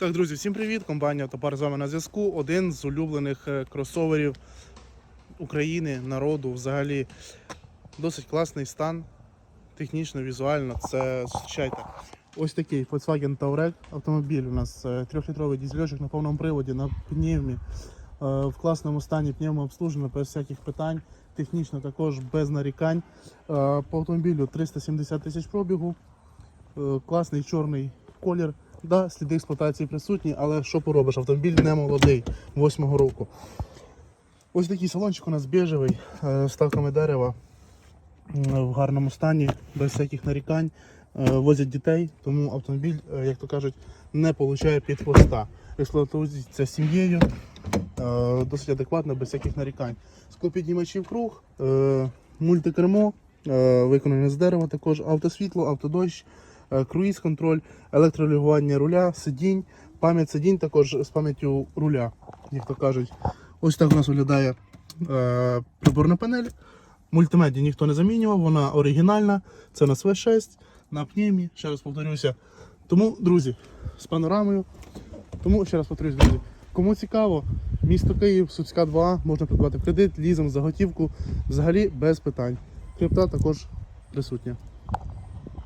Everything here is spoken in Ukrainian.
Так, друзі, всім привіт! Компанія Автопар з вами на зв'язку. Один з улюблених е, кросоверів України, народу. Взагалі досить класний стан, технічно, візуально. Це зустрічайте. Ось такий Volkswagen Touareg автомобіль. У нас е, трьохлітровий дізельочок на повному приводі, на пневмі. Е, В класному стані пневмо обслужено без всяких питань. Технічно також без нарікань. По автомобілю 370 тисяч пробігу. Класний чорний колір. Да, сліди експлуатації присутні, але що поробиш? Автомобіль не молодий, 8-го року. Ось такий салончик у нас біжевий, е, з ставками дерева в гарному стані, без всяких нарікань. Е, Возять дітей, тому автомобіль, е, як то кажуть, не получає під хвоста. Експлуатується сім'єю, досить адекватно, без всяких нарікань. Склопіднімачі в круг, мультикермо, виконане з дерева, також автосвітло, автодощ, круїз-контроль, електролюгування руля, сидінь, пам'ять сидінь також з пам'яттю руля, як то кажуть. Ось так у нас виглядає е, приборна панель. Мультимедію ніхто не замінював, вона оригінальна. Це у нас V6 на пневмі, ще раз повторюся. Тому, друзі, з панорамою. Тому ще раз повторюсь, друзі. Кому цікаво, місто Київ, Суцька 2, можна придбати в кредит, лізинг, заготівку, взагалі без питань. Крипта також присутня.